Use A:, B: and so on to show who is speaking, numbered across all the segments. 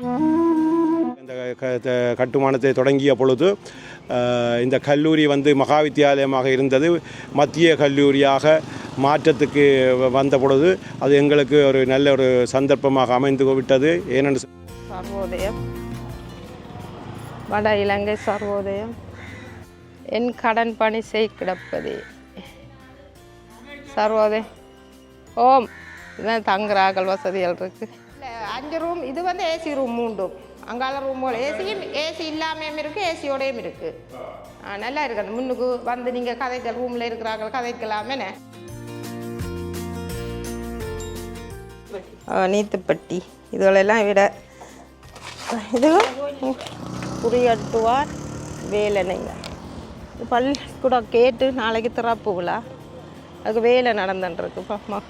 A: இந்த க- கட்டுமானத்தை தொடங்கிய பொழுது இந்த கல்லூரி வந்து மகாவித்தியாலயமாக இருந்தது. மத்திய கல்லூரியாக மாற்றத்துக்கு வந்த பொழுது அது எங்களுக்கு ஒரு நல்ல ஒரு சந்தர்ப்பமாக அமைந்து விட்டது. ஏனென்று
B: சர்வோதயம். வட இலங்கை சர்வோதயம். என் கடன் பணி செய் கிடப்பதே. சர்வோதயம் ஓம். இதுதான் தங்குறாக்கள் வசதிகள் இருக்குது அஞ்சு ரூம் இது வந்து ஏசி ரூம் மூண்டும் அங்கால ரூமோட ஏசியும் ஏசி இல்லாமையும் இருக்குது ஏசியோடையும் இருக்குது நல்லா இருக்கு. அந்த முன்னுக்கு வந்து நீங்கள் கதைகள் ரூமில் இருக்கிறாங்க கதைக்கலாமே நீத்துப்பட்டி. இதுகளெல்லாம் விட இது குறியட்டுவார் வேலனைங்க. பள்ளிக்கூடம் கேட்டு நாளைக்கு திறப்புகளா அதுக்கு வேலை நடந்துட்டுருக்கு ம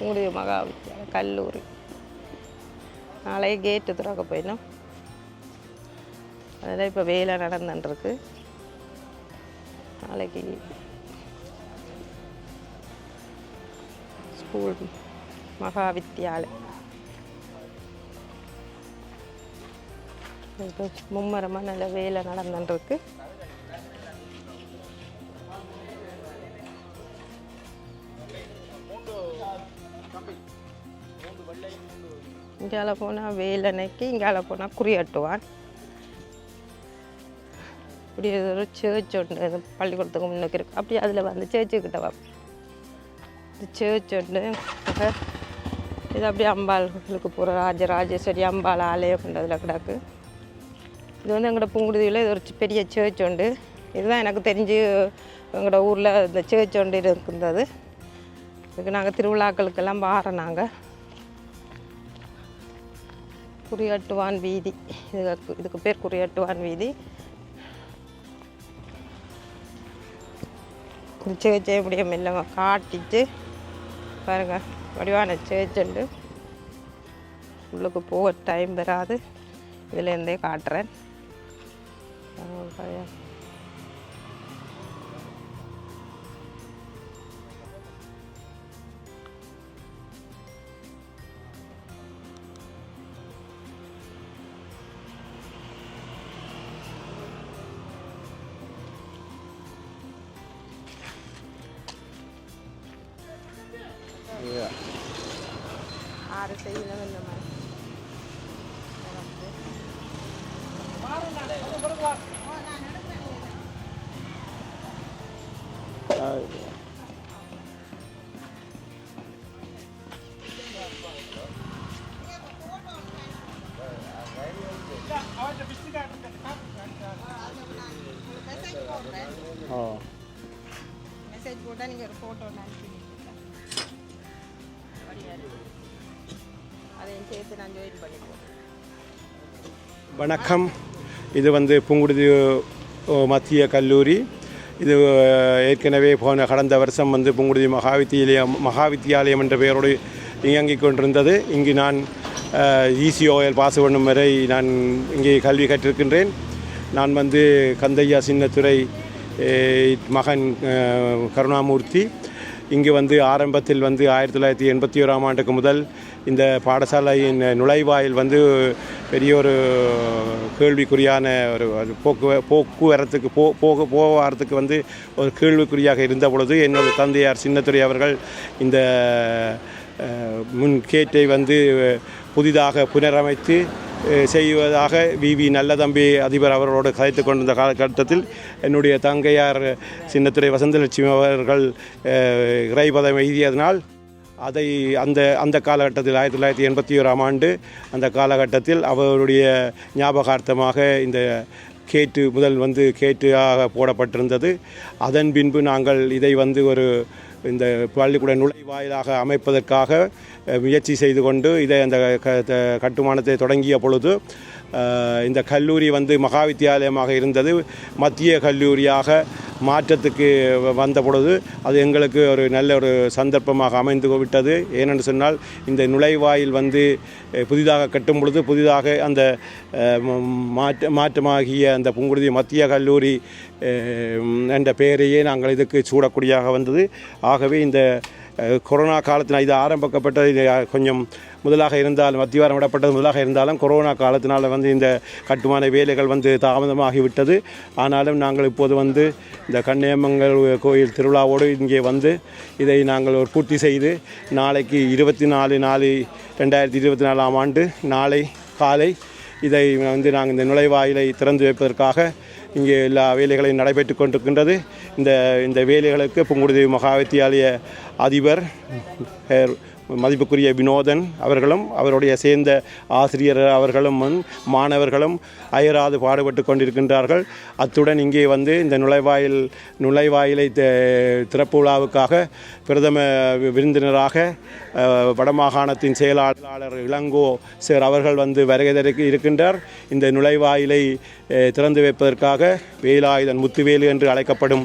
B: உங்களுடைய மகாவித்யாலய கல்லூரி. நாளைக்கு கேட்டு திறக்க போயிடும் அதில் இப்போ வேலை நடந்துட்டுருக்கு. நாளைக்கு ஸ்கூல் மகாவித்யாலயம் இப்போ மும்மரமாக நல்ல வேலை நடந்துட்டுருக்கு. இங்கால போனால் வேலனைக்கு இங்கால போனால் குறியாட்டுவான். இப்படி ஒரு சேர்ச் ஒன்று பள்ளிக்கூடத்துக்கு முன்னுக்கு இருக்கு. அப்படி அதில் வந்து சேர்ச்சுக்கிட்ட வா. இது சேர்ச் ஒன்று இது அப்படியே அம்பாளுக்கு போகிற ராஜராஜேஸ்வரி அம்பாள் ஆலயம்ன்றதில் கிடக்கு. இது வந்து எங்களோட புங்குடுதியில் இது ஒரு பெரிய சேர்ச் உண்டு இதுதான் எனக்கு தெரிஞ்சு எங்களோட ஊரில் இந்த சேர்ச் ஒன்று இருந்தது இதுக்கு நாங்கள் திருவிழாக்களுக்கெல்லாம் வாரோம் நாங்கள் குறியாட்டுவான் வீதி. இதுக்கு இதுக்கு பேர் குறியாட்டுவான் வீதி. இந்த சேர்ச்சை இப்படியே மெல்ல காட்டிட்டு பாருங்க வடிவான சேர்ச்சுண்டு உள்ளுக்கு போக டைம் வராது. இதுலேருந்தே காட்டுறேன். தான் நீங்கள் ஒரு ஃபோட்டோ அதையும் சேர்த்து நான் ஜாயின் பண்ணிப்போம்
A: வணக்கம். இது வந்து புங்குடுதி மத்திய கல்லூரி. இது ஏற்கனவே போன கடந்த வருஷம் வந்து புங்குடுதி மகாவித்தியாலயம் மகாவித்தியாலயம் என்ற பெயரோடு இயங்கிக் கொண்டிருந்தது. இங்கு நான் இசிஓஎல் பாஸ் பண்ணும் வரை நான் இங்கே கல்வி கற்றிருக்கின்றேன். நான் வந்து கந்தையா சின்னத்துறை மகன் கருணாமூர்த்தி. இங்கு வந்து ஆரம்பத்தில் வந்து ஆயிரத்தி தொள்ளாயிரத்தி எண்பத்தி ஓராம் ஆண்டுக்கு முதல் இந்த பாடசாலையின் நுழைவாயில் வந்து பெரிய ஒரு கேள்விக்குறியான ஒரு போக்கு போக்குவரத்துக்கு போ போக போவாரத்துக்கு வந்து ஒரு கேள்விக்குறியாக இருந்த பொழுது என்னோட தந்தையார் சின்னத்துறை அவர்கள் இந்த முன் கேட்டை வந்து புதிதாக புனரமைத்து செய்வதாக செய்வதாக வி. நல்லதம்பி அதிபர் அவர்களோடு கதைத்து கொண்டிருந்த காலகட்டத்தில் என்னுடைய தங்கையார் சின்னத்துறை வசந்தலட்சுமி அவர்கள் இறைபதம் எய்தியதனால் அதை அந்த அந்த காலகட்டத்தில் ஆயிரத்தி தொள்ளாயிரத்தி எண்பத்தி ஓராம் ஆண்டு அந்த காலகட்டத்தில் அவருடைய ஞாபகார்த்தமாக இந்த கேட்டு முதல் வந்து கேட்டாக போடப்பட்டிருந்தது. அதன் பின்பு நாங்கள் இதை வந்து ஒரு இந்த பள்ளிக்கூட நுழைவாயிலாக அமைப்பதற்காக முயற்சி செய்து கொண்டு இதை அந்த க- கட்டுமானத்தை தொடங்கிய பொழுது இந்த கல்லூரி வந்து மகாவித்தியாலயமாக இருந்தது. மத்திய கல்லூரியாக மாற்றத்துக்கு வ- வந்த பொழுது அது எங்களுக்கு ஒரு நல்ல ஒரு சந்தர்ப்பமாக அமைந்து விட்டது. ஏனென்று சொன்னால் இந்த நுழைவாயில் வந்து புதிதாக கட்டும் பொழுது புதிதாக அந்த மாற்ற மாற்றமாகிய அந்த புங்குடுதி மத்திய கல்லூரி என்ற பெயரையே நாங்கள் இதுக்கு சூடக்கூடியாக வந்தது. ஆகவே இந்த கொரோனா காலத்தில் இது ஆரம்பிக்கப்பட்டது. கொஞ்சம் முதலாக இருந்தாலும் அத்திவாரம் விடப்பட்டது முதலாக இருந்தாலும் கொரோனா காலத்தினால் வந்து இந்த கட்டுமான வேலைகள் வந்து தாமதமாகிவிட்டது. ஆனாலும் நாங்கள் இப்போது வந்து இந்த கன்னியம்மங்கல் கோயில் திருவிழாவோடு இங்கே வந்து இதை நாங்கள் ஒரு பூர்த்தி செய்து நாளைக்கு இருபத்தி நாலு நாலு ரெண்டாயிரத்தி இருபத்தி நாலாம் ஆண்டு நாளை காலை இதை வந்து நாங்கள் இந்த நுழைவாயிலை திறந்து வைப்பதற்காக இங்கே எல்லா வேலைகளையும் நடைபெற்று கொண்டிருக்கின்றது. இந்த இந்த வேலைகளுக்கு புங்குடுதேவி மகா வித்தியாலய அதிபர் மதிப்புக்குரிய வினோதன் அவர்களும் அவருடைய சேர்ந்த ஆசிரியர் அவர்களும் மாணவர்களும் அயராது பாடுபட்டு கொண்டிருக்கின்றார்கள். அத்துடன் இங்கே வந்து இந்த நுழைவாயில் நுழைவாயிலை திறப்பு விழாவுக்காக பிரதம விருந்தினராக வடமாகாணத்தின் செயலாளர் இளங்கோ சார் அவர்கள் வந்து வருகைதற்கு இருக்கின்றார். இந்த நுழைவாயிலை திறந்து வைப்பதற்காக வேலாயுதன் முத்துவேலு என்று அழைக்கப்படும்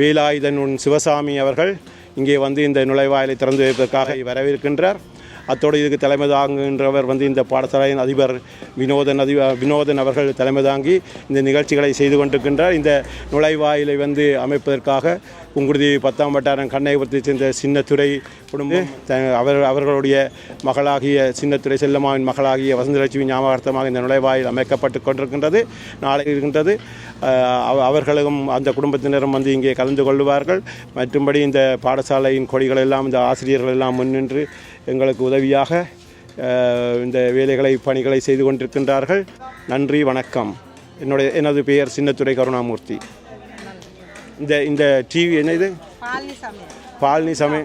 A: வேலாயுதன் உன் சிவசாமி அவர்கள் இங்கே வந்து இந்த நுழைவாயிலை திறந்து வைப்பதற்காக வரவிருக்கின்றார். அத்தோடு இதுக்கு தலைமை தாங்குகின்றவர் வந்து இந்த பாடசாலையின் அதிபர் வினோதன் அதி வினோதன் அவர்கள் தலைமை தாங்கி இந்த நிகழ்ச்சிகளை செய்து கொண்டிருக்கின்றார். இந்த நுழைவாயிலை வந்து அமைப்பதற்காக புங்குடுதி பத்தாம் வட்டாரம் கண்ணைபுரத்தை சேர்ந்த சின்னத்துறை குடும்பம் த- அவர் அவர்களுடைய மகளாகிய சின்னத்துறை செல்லம்மாவின் மகளாகிய வசந்தலட்சுமி ஞாபகார்த்தமாக இந்த நுழைவாயில் அமைக்கப்பட்டு கொண்டிருக்கின்றது. நாளை இருக்கின்றது. அவ- அவர்களும் அந்த குடும்பத்தினரும் வந்து இங்கே கலந்து கொள்வார்கள் மற்றும்படி இந்த பாடசாலையின் கொடிகள் எல்லாம் இந்த ஆசிரியர்கள் எல்லாம் முன்னின்று எங்களுக்கு உதவியாக இந்த வேலைகளை பணிகளை செய்து கொண்டிருக்கின்றார்கள். நன்றி வணக்கம். என்னுடைய எனது பெயர் சின்னத்துறை கருணாமூர்த்தி. இந்த இந்த டிவி என்ன இது பாலினி சமய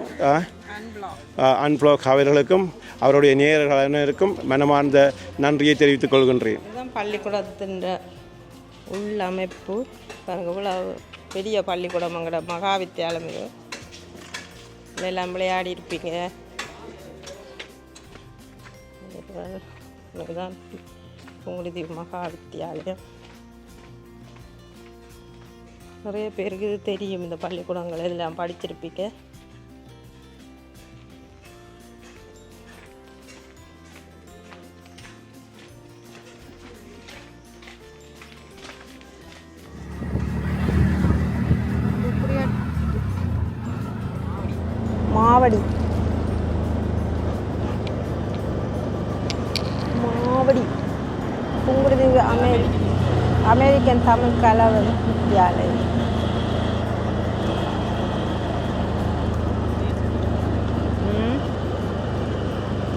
A: அன்பிளாக் அவர்களுக்கும் அவருடைய நேயர்கள் அனைவருக்கும் மனமார்ந்த நன்றியை தெரிவித்துக் கொள்கின்றேன்.
B: பள்ளிக்கூடத்தின் உள்ளமைப்பு. பெரிய பள்ளிக்கூடம் மகா வித்தியாலயம் இது. இதுல எல்லாம் விளையாடி இருப்பீங்க இதுதான் உங்களுடைய மகா வித்தியாலயம் நிறைய பேருக்கு இது தெரியும் இந்த பள்ளிக்கூடங்கள் எல்லாம் படிச்சிருப்பீங்க மாவடி. அமெரிக்கன் தமிழ் கலவர வித்யாலயம் ம்.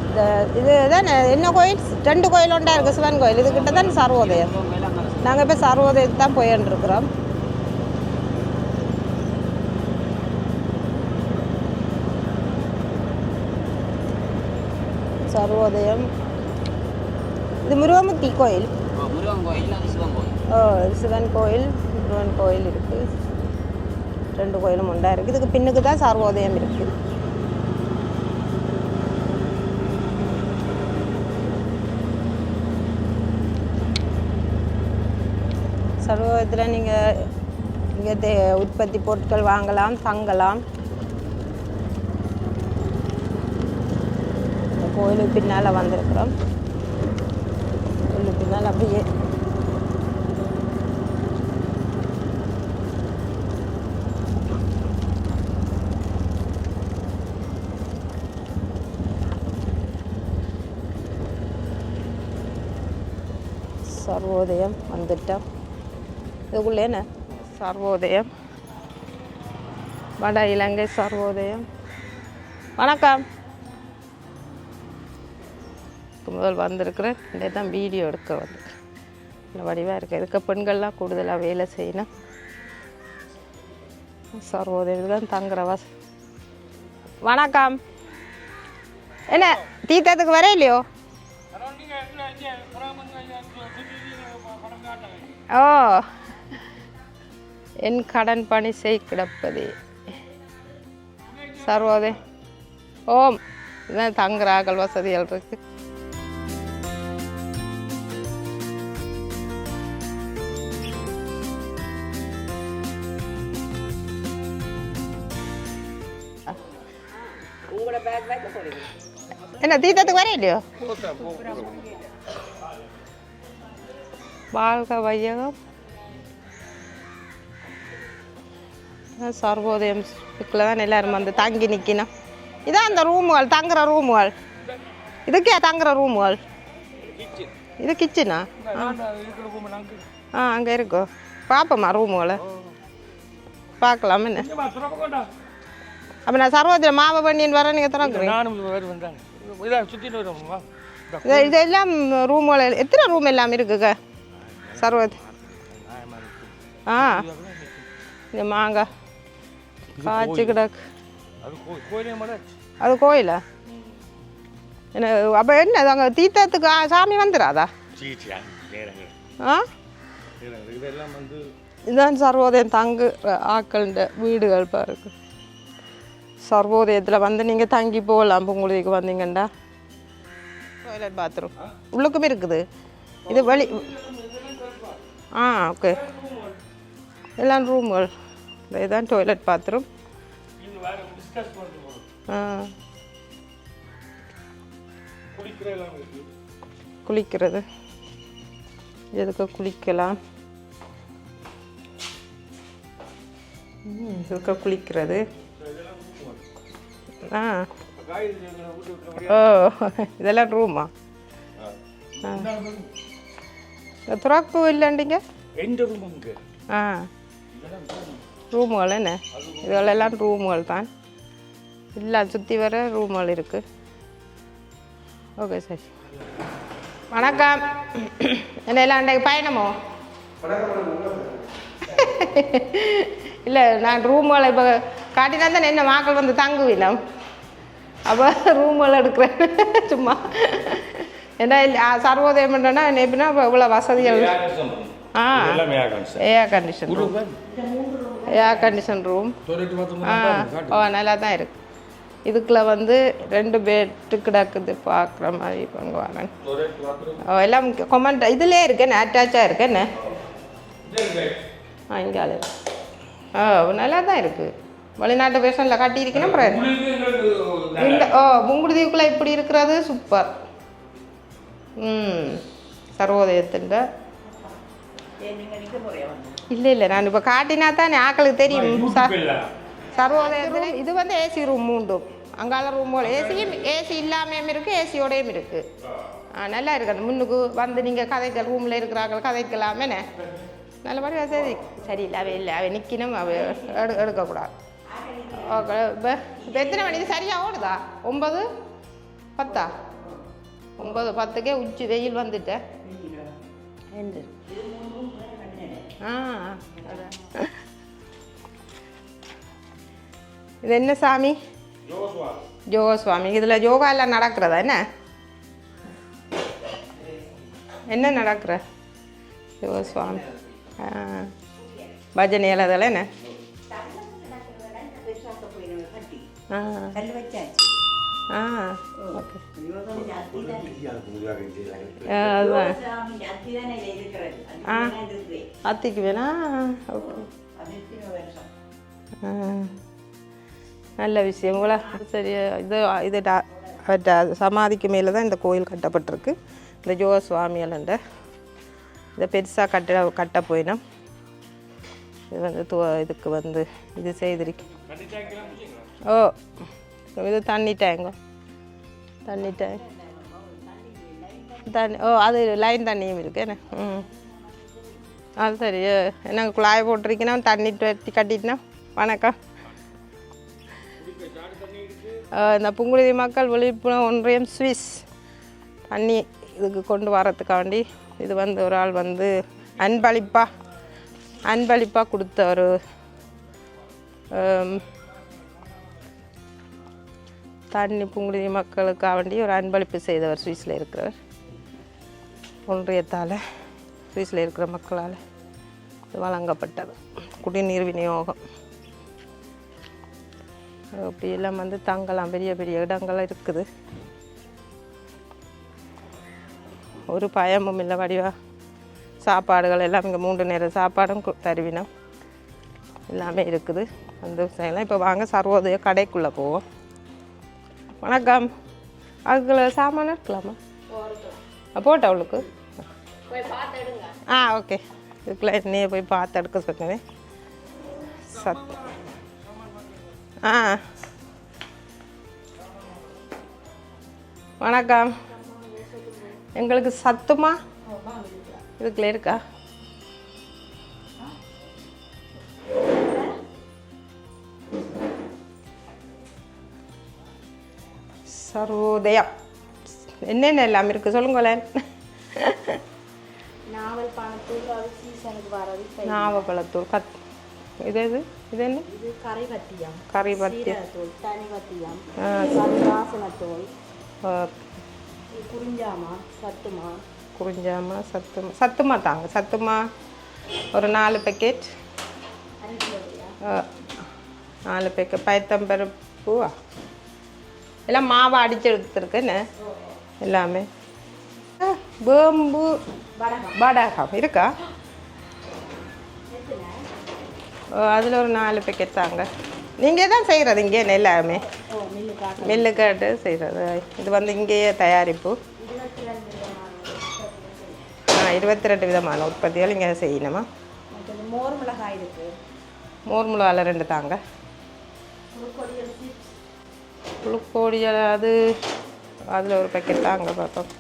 B: இந்த இது தான் என்ன கோயில்? ரெண்டு கோயில் உண்டா இருக்குது சிவன் கோயில். இதுக்கிட்ட தான் சர்வோதயம்? நாங்கள் இப்போ சர்வோதயத்துக்கு தான் போயின்னு இருக்கிறோம் சர்வோதயம். இது முருகமுத்தி கோயில்.
C: முருகன் கோயில் அது சிவன் கோயில்.
B: சிவன் கோயில் முருகன் கோயில் இருக்குது ரெண்டு கோயிலும் உண்டா இருக்குது இதுக்கு பின்னுக்கு தான் சர்வோதயம் இருக்குது சர்வோதயத்தில் நீங்கள் இங்கே தே உற்பத்தி பொருட்கள் வாங்கலாம் தங்கலாம். இந்த கோயிலுக்கு பின்னால் வந்திருக்கிறோம். கோயிலுக்கு பின்னால் அப்படியே சர்வோதயம் வந்துட்டோம் இதுக்குள்ளே என்ன சர்வோதயம் வட இலங்கை சர்வோதயம் வணக்கம் முதல் வந்திருக்கிறேன் இந்த தான் வீடியோ எடுக்க வந்திருக்கேன் இந்த வடிவாக இருக்குது இதுக்கு பெண்கள்லாம் கூடுதலாக வேலை செய்யணும் சர்வோதயம் தான் தங்குற வச வணக்கம் என்ன தீர்த்தத்துக்கு வர இல்லையோ ஓ. என் கடன் பணி செய் கிடப்பதே. சர்வோதே. ஓம். இதான் தங்குறாக்கள் வசதிகள் இருக்கு. என்ன தீர்த்தத்துக்கு வர இல்லையோ வாழ்க வையகம். சர்வோதயம் இதுக்குள்ள தான் எல்லாரும் வந்து தங்கி நிற்கணும் இதான் அந்த ரூமுகள் தங்குற ரூமுகள். இதுக்கே தங்குற ரூமுகள். இது கிச்சனா? ஆ அங்கே இருக்கோ. பார்ப்போம்மா ரூமுகளை? பார்க்கலாம் என்ன? அப்போ நான் சர்வத்தில் மாவை பண்ணின்னு வரேன் நீங்கள் திறக்குறீங்க இதெல்லாம் ரூமுகள் எத்தனை ரூம் எல்லாம் இருக்குங்க? சர்வத் ஆ இந்த மாங்காய் காய்ச்சி கிடக்கு
D: அது கோயிலே
B: என்ன அப்போ என்ன அங்கே தீர்த்தத்துக்கு சாமி வந்துடாதா ஆ
D: இதெல்லாம் வந்து
B: இதுதான் சர்வோதயம் தங்கு ஆக்கள்ன்ற வீடுகள் பாருக்கு சர்வோதயத்தில் வந்து நீங்கள் தங்கி போகலாம் பொங்குழுதிக்கு வந்தீங்கண்டா டாய்லெட் பாத்ரூம் உள்ளுக்கும் இருக்குது இது வழி ஆ ஓகே எல்லாம் ரூம்கள் இதுதான் டாய்லெட் பாத்ரூம் ஆ. குளிக்கிறது. எதுக்கு குளிக்கலாம்? இதுக்கு குளிக்கிறது? ஆ. ஓ இதெல்லாம் ரூமா துறப்பு இல்லைண்டிங்க ஆ ரூமுகள் என்ன இதெல்லாம் ரூமுகள் தான் எல்லாம் சுற்றி வர ரூமுகள் இருக்குது ஓகே சார் வணக்கம் என்ன எல்லாம் அன்றைக்கு பயணமோ இல்லை நான் ரூமுகளை இப்போ காட்டினா தானே என்ன மாக்கள் வந்து தங்குவினம் அப்போ ரூமுகள் எடுக்கிறேன் சும்மா ஏன்னா சர்வோதயம் பண்ணுறேன்னா எப்படின்னா இவ்வளோ வசதிகள். ஆ. Air condition room air condition room ஆ. ஓ நல்லா தான் இருக்கு. இதுக்குள்ள வந்து ரெண்டு பெட்டு கிடக்குது பார்க்குற மாதிரி பண்ணுவாங்க ஓ எல்லாம் கொமெண்ட் இதுலேயே இருக்கேன்னு அட்டாச்சாக இருக்கேன்னு ஆ இங்கே ஓ நல்லா தான் இருக்குது வெளிநாட்டு பேஷனில் கட்டியிருக்கேன்னா அப்புறம் இந்த ஓ முங்குடுதீவுக்குள்ளே இப்படி இருக்கிறது சூப்பர் ம் சர்வோதயத்தின் இல்லை இல்லை நான் இப்போ காட்டினா தான் ஆக்களுக்கு தெரியும். ச- சர்வோதயத்தில் இது வந்து ஏசி ரூம் மூண்டும் அங்கால ரூமோட ஏசியும் ஏசி இல்லாமையும் இருக்குது ஏசியோடையும் இருக்குது நல்லா இருக்கு அந்த முன்னுக்கு வந்து நீங்கள் கதைக்க ரூமில் இருக்கிறாங்க கதைக்கலாமே நல்லபடி வசதி. சரியில்லை அவ இல்லை அவ நிற்கணும் அவ எடு எடுக்கக்கூடாது. ஓகே இப்போ இப்போ எத்தனை மணி? இது சரியாக ஓடுதா? ஒம்பது பத்தா? ஒம்பது பத்துக்கே உச்சி வெயில் வந்துட்டேன் என்று ஆ இது என்ன சாமி? யோகா சுவாமி இதில் யோகா எல்லாம் நடக்கிறதா என்ன? என்ன நடக்கிற? யோகா சுவாமி ஆ. பஜனை அதெல்லாம் என்ன? ஆ. ஆ. ஓகே. அதுதான் ஆ அத்திக்கு வேணா ஓகே ஆ. நல்ல விஷயங்களா சரி இது இது சமாதிக்கு மேலே தான் இந்த கோயில் கட்டப்பட்டிருக்கு இந்த ஜோக சுவாமியலண்ட இதை பெருசாக கட்ட கட்ட போயினோம் இது வந்து து இதுக்கு வந்து இது செய்திருக்கு ஓ இது தண்ணி டேங்கோ தண்ணி டேங்க் தண்ணி ஓ அது லைன் தண்ணியும் இருக்கு என்ன? ம். அது சரி நாங்கள் குழாய் போட்டிருக்கீங்கன்னா தண்ணி வெட்டி கட்டிட்டுனா வணக்கம். இந்த புங்குடுதி மக்கள் விழிப்புணர்வு ஒன்றியம் சுவிஸ் தண்ணி இதுக்கு கொண்டு வரத்துக்காண்டி இது வந்து ஒரு ஆள் வந்து அன்பளிப்பாக அன்பளிப்பாக கொடுத்த ஒரு தண்ணி புங்குடி மக்களுக்காக வேண்டி ஒரு அன்பளிப்பு செய்தவர் சுவிஸில் இருக்கிறவர். ஒன்றியத்தால் சுவிஸில் இருக்கிற மக்களால் வழங்கப்பட்டது. குடிநீர் விநியோகம். அப்படி எல்லாம் வந்து தங்கலாம். பெரிய பெரிய இடங்கள்லாம் இருக்குது. ஒரு பயமும் இல்லை வடிவா. சாப்பாடுகள் எல்லாம் இங்கே மூன்று நேரம் சாப்பாடும் கு- தருவினோம். எல்லாமே இருக்குது. அந்த விஷயம்லாம் இப்போ வாங்க சர்வோதய கடைக்குள்ளே போவோம். வணக்கம். அதுக்குள்ள சாமானும் இருக்கலாமா போட்டா அவளுக்கு. ஆ ஓகே. இதுக்குள்ள நீ போய் பார்த்து எடுக்க சொன்னேன். சத். ஆ. வணக்கம். எங்களுக்கு சத்துமா? இதுக்குள்ள இருக்கா? சர்வோதயம் என்னென்ன எல்லாம் இருக்குது சொல்லுங்களேன்.
E: நாவல் பணத்தூள் அது சீசனுக்கு வரது இப்ப
B: நாவப்பழத்தூள் கத் இது எது? இது என்ன?
E: இது கரை வத்தியம்
B: கறி பத்தி
E: சீரகத்தூள் தனி வத்தியம்
B: ஆ,
E: வாசனத்தூள் குறிஞ்சாமா சத்துமா?
B: குறிஞ்சாமா சத்துமா? சத்துமா தாங்க. சத்துமா ஒரு நாலு பேக்கெட் நாலு பேக்கெட் பயத்தம்பருப்புவா எல்லாம் மாவை அடிச்சு எடுத்துருக்கேன்னு. எல்லாமே. வேம்பு வடகம். இருக்கா? அதில் ஒரு நாலு பேக்கெட் தாங்க. நீங்கள் தான் செய்கிறது இங்கே எல்லாமே? மில்லுக்காட்டு செய்கிறது இது வந்து இங்கேயே தயாரிப்பு. ஆ இருபத்தி ரெண்டு விதமான உற்பத்திகள் இங்கே செய்யணுமா?
E: மோர் மிளகாய் இருக்கு.
B: மோர் மிளகால ரெண்டு தாங்க. புழுக்கோடியல் அது அதில் ஒரு பேக்கெட் தாங்க பார்ப்போம்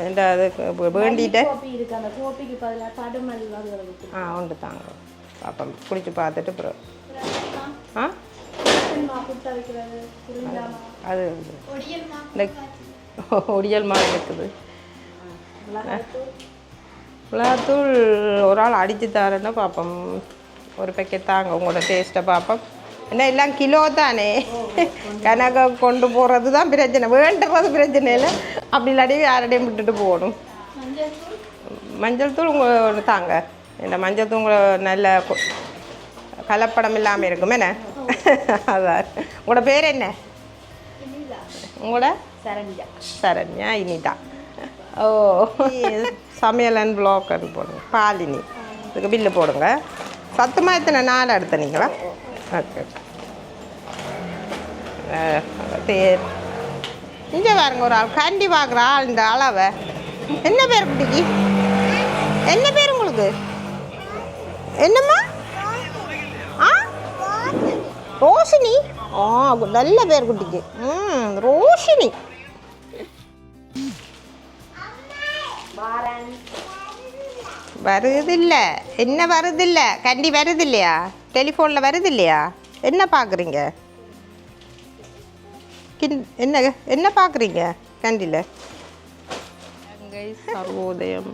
B: ஏண்டா அது வே- வேண்டிட்டு?
E: கோப்பி இருக்கு அந்த கோப்பிக்கு பதிலாக படுமல் வகைகள் இருக்கு
B: ஆ உண்டு தாங்க பார்ப்போம் குடிச்சு பார்த்துட்டு அப்புறம் ஆ?
E: மா புட்ட வைக்கிறது குறிஞ்சாமா
B: அது இந்த ஒடியல் மாதிரி இருக்குது. மிளகாத்தூள். ஒரு ஆள் அடித்து தரேன்னா பார்ப்போம் ஒரு பேக்கெட் தாங்க உங்களோட டேஸ்ட்டை பார்ப்போம் என்ன எல்லாம் கிலோ தானே கணக்கை கொண்டு போகிறது தான் பிரச்சனை வேண்டுறது பிரச்சனை இல்லை அப்படி இல்லாட்டி யாரடையும் விட்டுட்டு போகணும் மஞ்சள் தூள் உங்களை தாங்க இந்த மஞ்சள் தூள் உங்களை நல்ல கலப்படம் இல்லாமல் இருக்கும் என்ன அதான் உங்களோட பேர் என்ன உங்களோட
E: சரண்யா
B: சரண்யா இனிதா ஓ சமையலன் பிளாக்னு போடுங்க பாலினி இதுக்கு பில்லு போடுங்க சத்தமாக எத்தனை நாள் எடுத்தனீங்களா ஓகே பேர். இங்கே பாருங்க ஒரு ஆள். கண்டி பார்க்குற ஆள் இந்த அளவை என்ன பேர் குட்டிக்கு? என்ன பேர் உங்களுக்கு? என்னம்மா? ஆ? ரோஷினி? ஆ நல்ல பேர் குட்டிக்கு. ம் ரோஷினி. வருதில்ல. என்ன வருதில்ல? கண்டி வருது இல்லையா டெலிஃபோனில் வருது இல்லையா என்ன பார்க்குறீங்க கின் என்ன என்ன பார்க்குறீங்க கண்டியில் சர்வோதயம்.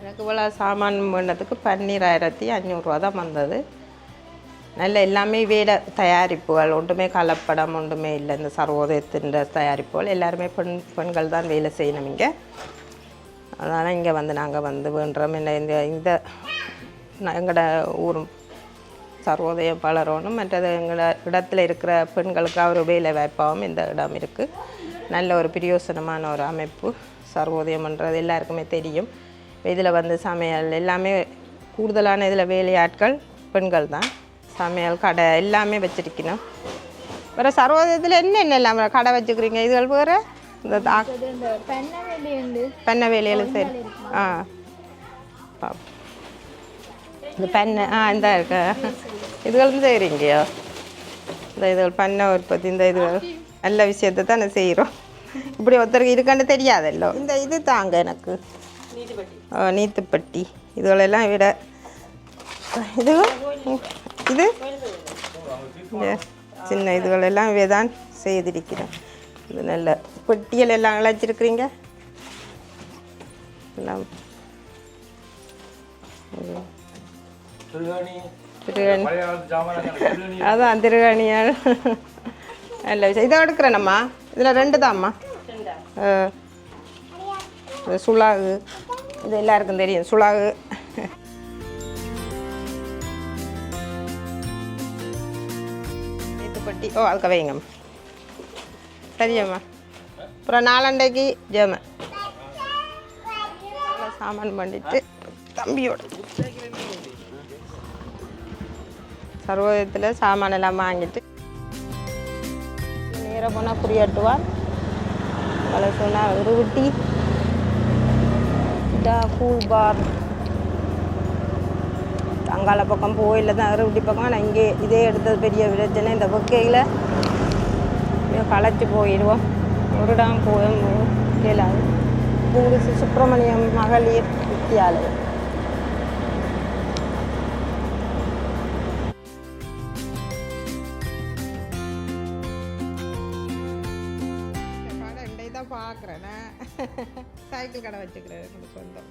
B: எனக்கு இவ்வளோ சாமான் பண்ணதுக்கு பன்னீராயிரத்தி அஞ்சூறுரூவா தான் வந்தது. நல்ல எல்லாமே வேட தயாரிப்புகள் ஒன்றுமே கலப்படம் ஒன்றுமே இல்லை. இந்த சர்வோதயத்தின் தயாரிப்புகள் எல்லாருமே பெண் பெண்கள் தான் வேலை செய்யணும் இங்கே. அதனால் இங்கே வந்து நாங்கள் வந்து வேண்டுறோம். என்ன இந்த இந்த எங்களோட ஊர் சர்வோதயம் வளரணும் மற்றது எங்களோட இடத்துல இருக்கிற பெண்களுக்கு ஒரு வேலை வாய்ப்பாகவும் இந்த இடம் இருக்குது நல்ல ஒரு பிரயோசனமான ஒரு அமைப்பு. சர்வோதயம்ன்றது எல்லாருக்குமே தெரியும். இதில் வந்து சமையல் எல்லாமே கூடுதலான இதில் வேலையாட்கள் பெண்கள் தான். சமையல் கடை எல்லாமே வச்சிருக்கணும். வேறு சர்வோதயத்தில் என்னென்ன எல்லாம் கடை வச்சுக்கிறீங்க? இதுகள் வேறு? இந்த
E: பெண்ணை
B: வேலையில் சரி. ஆ. பாப்போம். இந்த பண்ணை ஆ இந்த இருக்கா. இதுகளும் செய்கிறீங்கயோ இந்த இதுகள் பண்ணை உற்பத்தி இந்த இதுகள். நல்ல விஷயத்தை தானே செய்கிறோம் இப்படி ஒருத்தருக்கு இருக்கான்னு தெரியாதல்லோ? இந்த இது தாங்க எனக்கு. ஆ, நீத்துப்பட்டி. இதுகளெல்லாம் விட இது? இது? சின்ன இதுகளெல்லாம் இவை தான் செய்திருக்கிறேன். இது நல்ல பெட்டியல் எல்லாம் அழைச்சிருக்கிறீங்க? எல்லாம்.
D: திருகாணி
B: அதான் திருகணியால் நல்ல விஷயம். இதை எடுக்கிறேனம்மா. இதில் ரெண்டு தான்மா ஆ. இது சுளாகு இது எல்லாருக்கும் தெரியும் சுளாகு பட்டி ஓ அதுக்கு வைங்கம்மா சரியம்மா அப்புறம் நாலண்டைக்கு ஜெம சாமான் பண்ணிட்டு தம்பியோட. சர்வோதயத்தில் சாமான் எல்லாம் வாங்கிட்டு நேராக போனால் குறியாட்டுவார் பல சொன்னால் உருவிட்டி கூல் பார். அங்கால பக்கம் போயில தான் அறுபடி பக்கம். ஆனால் இங்கே இதே எடுத்தது பெரிய பிரச்சனை இந்த பொக்கையில் களைச்சி போயிடுவோம் ஒரு இடம் போய் கேளாது பூரிசு சுப்பிரமணியம் மகளிர் வித்தியாலயம். எனக்கு சொந்தம்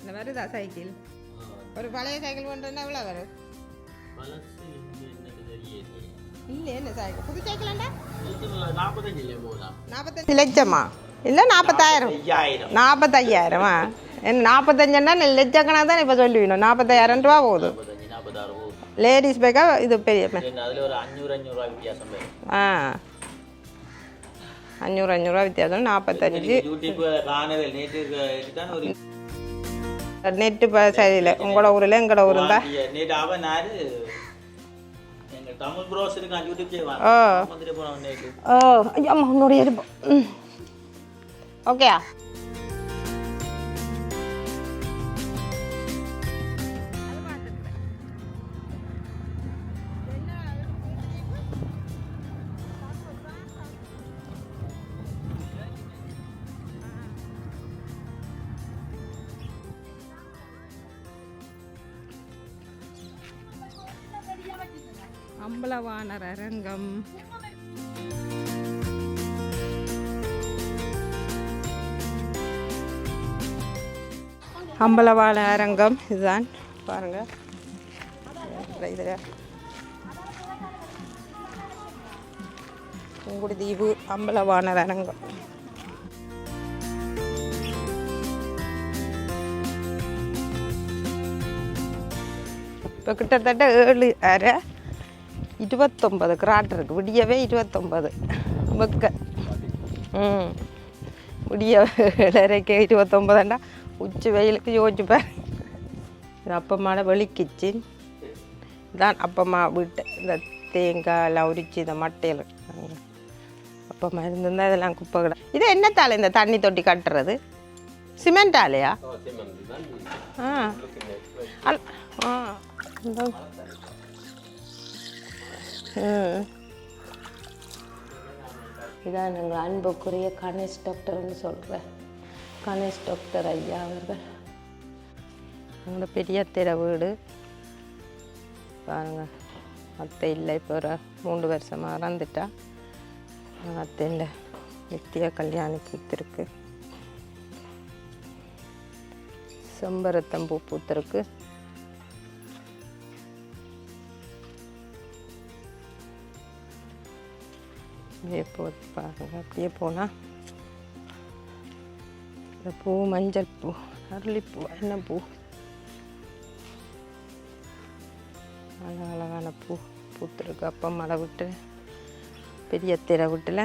B: இந்த வருதா சைக்கிள். ஒரு பழைய சைக்கிள் பண்ணுறேன்னா எவ்வளோ வரும்? இல்லை என்ன சைக்கிள்? புது சைக்கிளாண்டா நாற்பத்தஞ்சு லட்சமா? இல்லை நாற்பத்தாயிரம். நாற்பத்தையாயிரமா என்ன நாற்பத்தஞ்சுன்னா லட்சக்கணக்கு தான் இப்போ சொல்லுவீங்க நாற்பத்தாயிரம் ரூபா போகுது. லேடிஸ் பேக்கா இது பெரிய பே-
D: அஞ்சூறு அஞ்சூறுரூவா வித்தியாசம்
B: நாற்பத்தஞ்சு
D: தான்
B: நெட்டு இப்போ சரியில்லை. உங்களோட ஊரில் எங்களோட ஊர் இருந்தா
D: நேற்று அவன் நாரு எங்க தமிழ்
B: அம்பலவாணர் அரங்கம் அம்பலவாண அரங்கம் இதுதான். பாருங்க. இதில் உங்குடி அம்பலவாணர் அரங்கம் இப்போ கிட்டத்தட்ட ஏழு அரை இருபத்தொம்பது கிராட் இருக்கு. விடியவே இருபத்தொம்பது. வெக்க ம். விடிய ஏழரைக்கு இருபத்தொம்பதாண்டா உச்சி வெயிலுக்கு யோசிச்சுப்பேன் இது அப்பம்மாட வெளி கிச்சன் இதான் அப்பம்மா வீட்டு. இந்த தேங்காய் எல்லாம் உரிச்சு இந்த மட்டையில். அப்பம்மா இருந்திருந்தா இதெல்லாம் குப்பை கிட இது என்னத்தால இந்த தண்ணி தொட்டி கட்டுறது? சிமெண்டாலையா ஆ. அல் ஆ. ம் இதான் எங்கள் அன்புக்குரிய கணேஷ் டாக்டர்னு சொல்கிறேன் கணேஷ் டாக்டர் ஐயா அவர்கள். எங்களோட பெரிய திற வீடு. பாருங்கள் அத்தை இல்லை இப்போ ஒரு மூன்று வருஷமாக இறந்துட்டா. அத்தை இல்லை நித்தியா கல்யாணிக்கு வித்திருக்கு செம்பரத்தம் பூ பூத்திருக்கு. அப்படியே போ பாருங்க. அப்படியே போனால் இந்த பூ மஞ்சள் பூ அரளிப்பூ என்ன பூ அழகழகான பூ பூத்துருக்கு. அப்போ மழை விட்டு பெரிய திரை விட்டுல.